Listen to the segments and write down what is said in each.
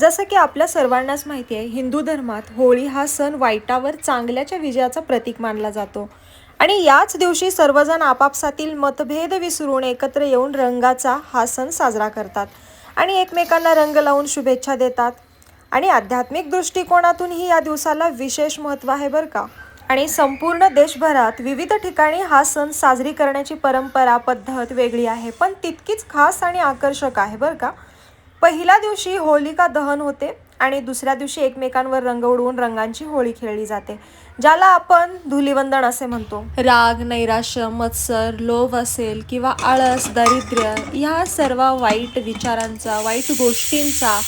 जसं की आपल्या सर्वांनाच माहिती आहे हिंदू धर्मात होळी हा सण वाईटावर चांगल्याच्या विजयाचं प्रतीक मानला जातो. आणि याच दिवशी सर्वजण आपापसातील मतभेद विसरून एकत्र येऊन रंगाचा हा सण साजरा करतात आणि एकमेकांना रंग लावून शुभेच्छा देतात. आणि आध्यात्मिक दृष्टिकोनातूनही या दिवसाला विशेष महत्त्व आहे बरं का? आणि संपूर्ण देशभरात विविध ठिकाणी हा सण साजरी करण्याची परंपरा पद्धत वेगळी आहे पण तितकीच खास आणि आकर्षक आहे बरं का? पहिल्या दिवशी होलिका दहन होते आणि दुसऱ्या दिवशी एकमेकांवर रंग उडवून रंगांची होळी खेळली जाते ज्याला आपण धुलिवंदन असे म्हणतो. राग नैराश्य मत्सर लोभ असेल किंवा आळस दारिद्र्य ह्या सर्व वाईट विचारांचा वाईट गोष्टींचा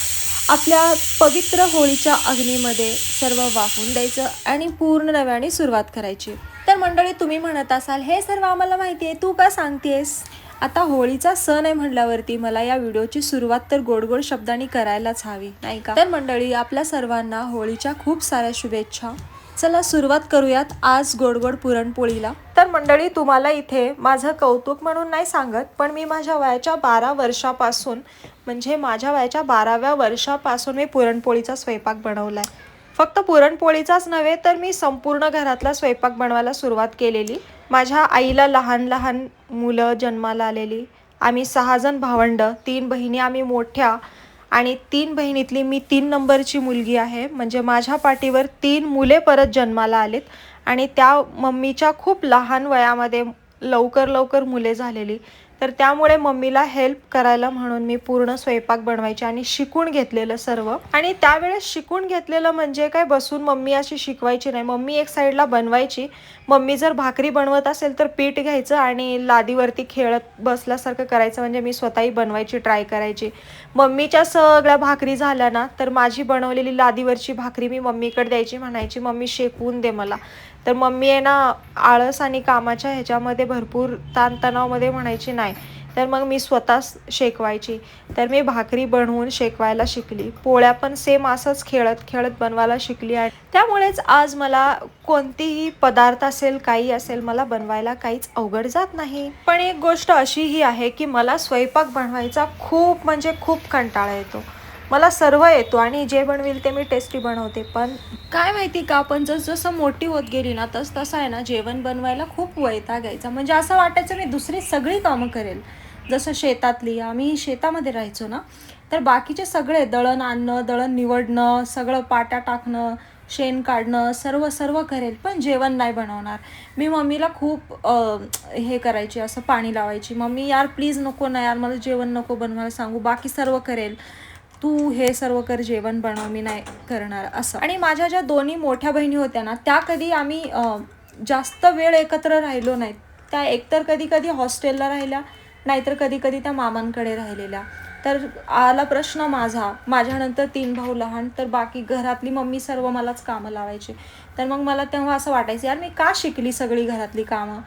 आपल्या पवित्र होळीच्या अग्नीमध्ये सर्व वाहून द्यायचं आणि पूर्ण नव्याने सुरुवात करायची. तर मंडळी तुम्ही म्हणत असाल हे सर्व आम्हाला माहिती आहे तू का सांगतेस? आता होळीचा सण आहे म्हटल्यावरती मला या व्हिडिओची सुरुवात तर गोड गोड शब्दांनी करायलाच हवी नाही का? तर मंडळी आपल्या सर्वांना होळीच्या खूप साऱ्या शुभेच्छा. चला सुरुवात करूयात आज गोड गोड पुरणपोळीला. तर मंडळी तुम्हाला इथे माझं कौतुक म्हणून नाही सांगत पण मी माझ्या वयाच्या बारा वर्षापासून म्हणजे माझ्या वयाच्या बाराव्या वर्षापासून मी पुरणपोळीचा स्वयंपाक बनवलाय. फक्त पुरणपोळीचाच नव्हे तर मी संपूर्ण घरातला स्वयंपाक बनवायला सुरुवात केलेली. माझ्या आईला लहान लहान मुलं जन्माला आलेली. आम्ही सहाजण भावंड तीन बहिणी आम्ही मोठ्या आणि तीन बहिणीतली मी तीन नंबरची मुलगी आहे. म्हणजे माझ्या पाठीवर तीन मुले परत जन्माला आलेत आणि त्या मम्मीच्या खूप लहान वयामध्ये लवकर लवकर मुले झालेली. तर त्यामुळे मम्मीला हेल्प करायला म्हणून मी पूर्ण स्वयंपाक बनवायची आणि शिकून घेतलेलं सर्व. आणि त्यावेळेस शिकून घेतलेलं म्हणजे काय? बसून मम्मी अशी शिकवायची नाही. मम्मी एक साईडला बनवायची. मम्मी जर भाकरी बनवत असेल तर पीठ घ्यायचं आणि लादीवरती खेळत बसल्यासारखं करायचं. म्हणजे मी स्वतःही बनवायची ट्राय करायची. मम्मीच्या सगळ्या भाकरी झाल्या ना तर माझी बनवलेली लादीवरची भाकरी मी मम्मीकडे द्यायची म्हणायची मम्मी शेकवून दे मला. तर मम्मी आहे ना आळस आणि कामाच्या ह्याच्यामध्ये भरपूर ताणतणावमध्ये म्हणायची नाही. तर मग मी स्वतःच शेकवायची. तर मी भाकरी बनवून शेकवायला शिकली. पोळ्या पण सेम असंच खेळत खेळत बनवायला शिकली आणि त्यामुळेच आज मला कोणतीही पदार्थ असेल काही असेल मला बनवायला काहीच अवघड जात नाही. पण एक गोष्ट अशीही आहे की मला स्वयंपाक बनवायचा खूप म्हणजे खूप कंटाळा येतो. मला सर्व येतो आणि जे बनवेल ते मी टेस्टी बनवते पण काय माहिती का आपण जसं मोठी होत गेली ना तस तसं आहे ना जेवण बनवायला खूप वैताग यायचा. म्हणजे असं वाटायचं मी दुसरी सगळी कामं करेल. जसं शेतातली आम्ही शेतामध्ये राहायचो ना तर बाकीचे सगळे दळण आणणं दळण निवडणं सगळं पाट्या टाकणं शेण काढणं सर्व सर्व करेल पण जेवण नाही बनवणार. मी मम्मीला खूप हे करायची असं पाणी लावायची. मम्मी यार प्लीज नको ना यार मला जेवण नको बनवायला सांगू बाकी सर्व करेल. तू हे सर्व कर जेवण बनव मी नाही करणार असं. आणि माझ्या ज्या दोन्ही मोठ्या बहिणी होत्या ना त्या कधी आम्ही जास्त वेळ एकत्र राहिलो नाहीत. त्या एकतर कधी कधी हॉस्टेलला राहिल्या नाहीतर कधी कधी त्या मामांकडे राहिलेल्या. तर आला प्रश्न माझा माझ्यानंतर तीन भाऊ लहान तर बाकी घरातली मम्मी सर्व मलाच कामं लावायची. तर मग मला तेव्हा असं वाटायचं यार मी का शिकली सगळी घरातली कामं?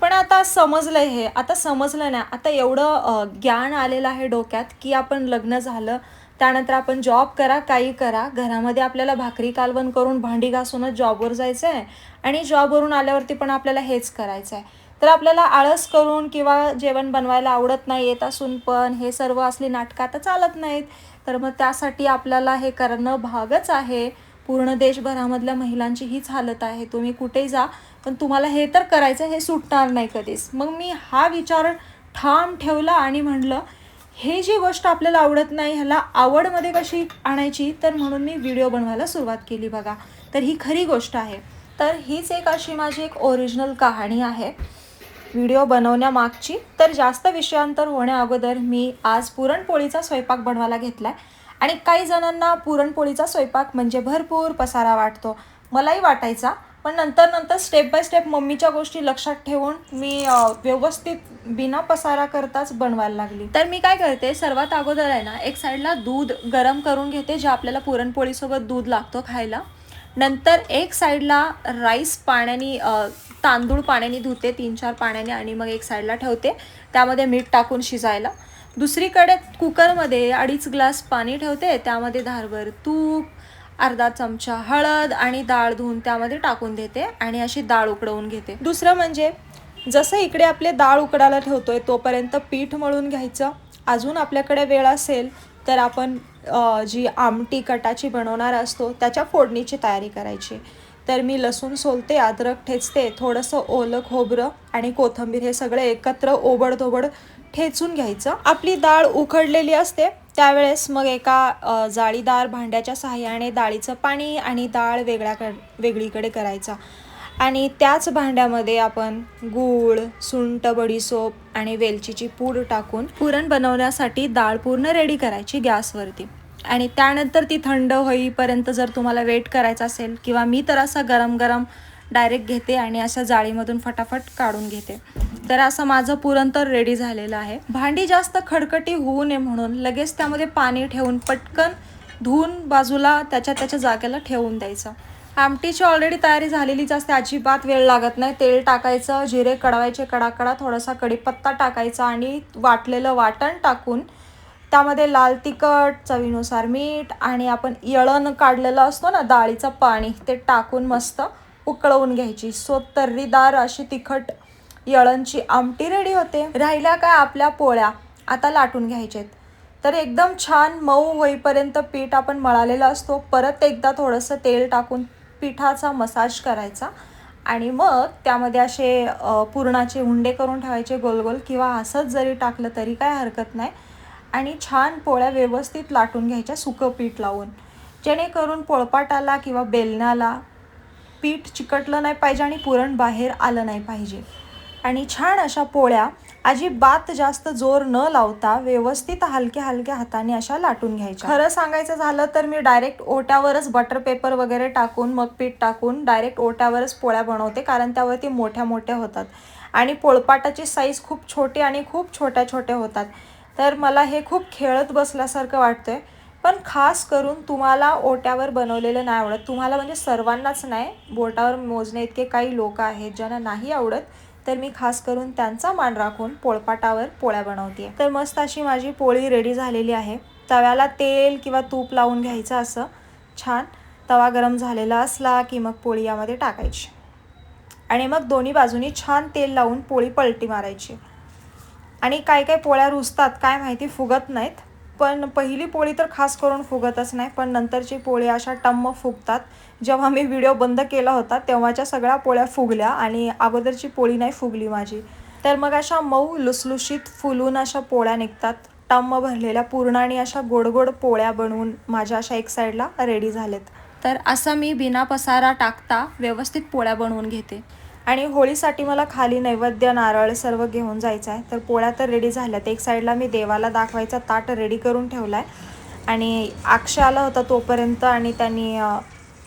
पण आता समजलंय हे आता समजलं नाही. आता एवढं ज्ञान आलेलं आहे डोक्यात की आपण लग्न झालं त्यानंतर आपण जॉब करा काही करा. घरामध्ये आपल्याला भाकरी कालवण करून भांडी घासूनच जॉबवर जायचं आहे आणि जॉबवरून आल्यावरती पण आपल्याला हेच करायचं आहे तर आपल्याला आळस करून किंवा जेवण बनवायला आवडत नाही येत असून पण हे सर्व असली नाटकं आता चालत नाहीत. तर मग त्यासाठी आपल्याला हे करणं भागच आहे. पूर्ण देशभरामधल्या महिलांची हीच हालत आहे. तुम्ही कुठेही जा पण तुम्हाला हे तर करायचं हे सुटणार नाही कधीच. मग मी हा विचार ठाम ठेवला आणि म्हणलं हे जी गोष्ट आपल्याला आवडत नाही ह्याला आवडमध्ये कशी आणायची? तर म्हणून मी व्हिडिओ बनवायला सुरुवात केली बघा. तर ही खरी गोष्ट आहे. तर हीच एक अशी माझी एक ओरिजिनल कहाणी आहे. व्हिडिओ बनवण्यामागची. तर जास्त विषयांतर होण्या अगोदर मी आज पुरणपोळीचा स्वयंपाक बनवायला घेतला आहे आणि काही जणांना पुरणपोळीचा स्वयंपाक म्हणजे भरपूर पसारा वाटतो. मलाही वाटायचा. पण नंतर नंतर स्टेप बाय स्टेप मम्मीच्या गोष्टी लक्षात ठेवून मी व्यवस्थित बिना पसारा करताच बनवायला लागली. तर मी काय करते सर्वात अगोदर आहे ना एक साईडला दूध गरम करून घेते जे आपल्याला पुरणपोळीसोबत दूध लागतो खायला. नंतर एक साईडला राईस पाण्याने तांदूळ पाण्याने धुते तीन चार पाण्याने आणि मग एक साईडला ठेवते. त्यामध्ये मीठ टाकून शिजायला. दुसरीकडे कुकरमध्ये अडीच ग्लास पाणी ठेवते त्यामध्ये धारभर तूप अर्धा चमचा हळद आणि डाळ धुवून त्यामध्ये टाकून देते आणि अशी डाळ उकडवून घेते. दुसरं म्हणजे जसं इकडे आपले डाळ उकडायला ठेवतोय तोपर्यंत पीठ मळून घ्यायचं. अजून आपल्याकडे वेळ असेल तर आपण जी आमटी कटाची बनवणार असतो त्याच्या फोडणीची तयारी करायची. तर मी लसूण सोलते अद्रक ठेचते थोडंसं ओलं खोबरं आणि कोथिंबीर हे सगळं एकत्र ओबडधोबड ठेचून घ्यायचं. आपली डाळ उकडलेली असते त्यावेळेस मग एका जाळीदार भांड्याच्या सहाय्याने डाळीचं पाणी आणि डाळ वेगळ्या कर वेगळीकडे करायचा. आणि त्याच भांड्यामध्ये आपण गूळ सुंट बडीसोप आणि वेलचीची पूड टाकून पुरण बनवण्यासाठी डाळ पूर्ण रेडी करायची गॅसवरती. आणि त्यानंतर ती थंड होईपर्यंत जर तुम्हाला वेट करायचा असेल किंवा मी तर असा गरम गरम डायरेक्ट घेते आणि अशा जाळीमधून फटाफट काढून घेते. तर असं माझं पुरण तर रेडी झालेलं आहे. भांडी जास्त खडकटी होऊ नये म्हणून लगेच त्यामध्ये पाणी ठेवून पटकन धुवून बाजूला त्याच्या त्याच्या जागेला ठेवून द्यायचं. आमटीची ऑलरेडी तयारी झालेलीच असते. अजिबात वेळ लागत नाही. तेल टाकायचं जिरे कढवायचे कडाकडा थोडासा कढीपत्ता टाकायचा आणि वाटलेलं वाटण टाकून त्यामध्ये लाल तिखट चवीनुसार मीठ आणि आपण यळण काढलेलं असतो ना डाळीचं पाणी ते टाकून मस्त उकळवून घ्यायची. सो तर्रीदार अशी तिखट यळणची आमटी रेडी होते. राहिल्या काय आपल्या पोळ्या? आता लाटून घ्यायचेत. तर एकदम छान मऊ होईपर्यंत पीठ आपण मळालेला असतो. परत एकदा थोडंसं तेल टाकून पिठाचा मसाज करायचा. आणि मग त्यामध्ये असे पुरणाचे हुंडे करून ठेवायचे गोल गोल किंवा असंच जरी टाकलं तरी काय हरकत नाही. आणि छान पोळ्या व्यवस्थित लाटून घ्यायच्या सुकं पीठ लावून. जेणेकरून पोळपाटाला किंवा बेलण्याला पीठ चिकटलं नाही पाहिजे आणि पुरण बाहेर आलं नाही पाहिजे. आणि छान अशा पोळ्या अजिबात जास्त जोर न लावता व्यवस्थित हलक्या हलक्या हाताने अशा लाटून घ्यायच्या. खरं सांगायचं झालं तर मी डायरेक्ट ओट्यावरच बटर पेपर वगैरे टाकून मग पीठ टाकून डायरेक्ट ओट्यावरच पोळ्या बनवते कारण त्यावरती मोठ्या मोठ्या होतात. आणि पोळपाटाची साईज खूप छोटी आणि खूप छोट्या छोट्या होतात. तर मला हे खूप खेळत बसल्यासारखं वाटतं आहे पण खास करून तुम्हाला ओट्यावर बनवलेलं नाही आवडत. तुम्हाला म्हणजे सर्वांनाच नाही. बोटावर मोजणे इतके काही लोक आहेत ज्यांना नाही आवडत. तर मी खास करून त्यांचा मान राखून पोळपाटावर पोळ्या बनवते तर मस्त अशी माझी पोळी रेडी झालेली आहे. तव्याला तेल किंवा तूप लावून घ्यायचं असं. छान. तवा गरम झालेला असला की मग पोळी यामध्ये टाकायची. आणि मग दोन्ही बाजूनी छान तेल लावून पोळी पलटी मारायची. आणि काय काय पोळ्या रुजतात काय माहिती फुगत नाहीत. पण पहिली पोळी तर खास करून फुगतच नाही पण नंतरची पोळी अशा टम्म फुगतात. जेव्हा मी व्हिडिओ बंद केला होता तेव्हाच्या सगळ्या पोळ्या फुगल्या आणि अगोदरची पोळी नाही फुगली माझी. तर मग अशा मऊ लुसलुशीत फुलून अशा पोळ्या निघतात. टम्म भरलेल्या पूर्ण आणि अशा गोड गोड पोळ्या बनवून माझ्या अशा एक साईडला रेडी झालेत. तर असं मी बिना पसारा टाकता व्यवस्थित पोळ्या बनवून घेते. आणि होळीसाठी मला खाली नैवेद्य नारळ सर्व घेऊन जायचं आहे. तर पोळ्या तर रेडी झाल्या एक साईडला मी देवाला दाखवायचा ताट रेडी करून ठेवला आहे आणि अक्षय आला होता तोपर्यंत आणि त्यांनी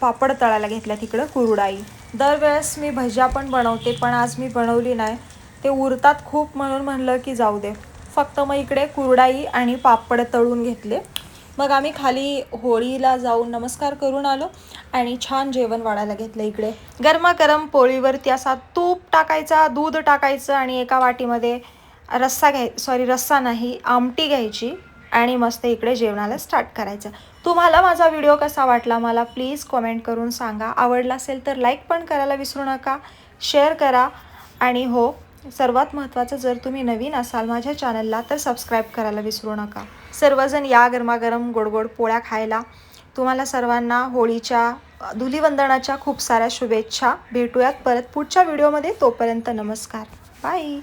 पापड तळायला घेतल्या तिकडं कुरडाई. दरवेळेस मी भज्या पण बनवते पण आज मी बनवली नाही. ते उरतात खूप म्हणून म्हणलं की जाऊ दे. फक्त मग इकडे कुरडाई आणि पापड तळून घेतले. मग आम्ही खाली होळीला जाऊन नमस्कार करून आलो आणि छान जेवण वाढायला घेतलं इकडे. गरमागरम पोळीवरती असा तूप टाकायचा दूध टाकायचं आणि एका वाटीमध्ये रस्सा घ्याय सॉरी रस्सा नाही आमटी घ्यायची आणि मस्त इकडे जेवणाला स्टार्ट करायचं. तुम्हाला माझा व्हिडिओ कसा वाटला मला प्लीज कॉमेंट करून सांगा. आवडला असेल तर लाईक पण करायला विसरू नका शेअर करा आणि हो सर्वात महत्त्वाचं जर तुम्ही नवीन असाल माझ्या चॅनलला तर सबस्क्राईब करायला विसरू नका. सर्वजण या गरमागरम गोडगोड पोळ्या खायला तुम्हाला सर्वांना होळीच्या धुलीवंदनाच्या खूप साऱ्या शुभेच्छा भेटूयात. परत पुढच्या व्हिडिओमध्ये तोपर्यंत नमस्कार. बाय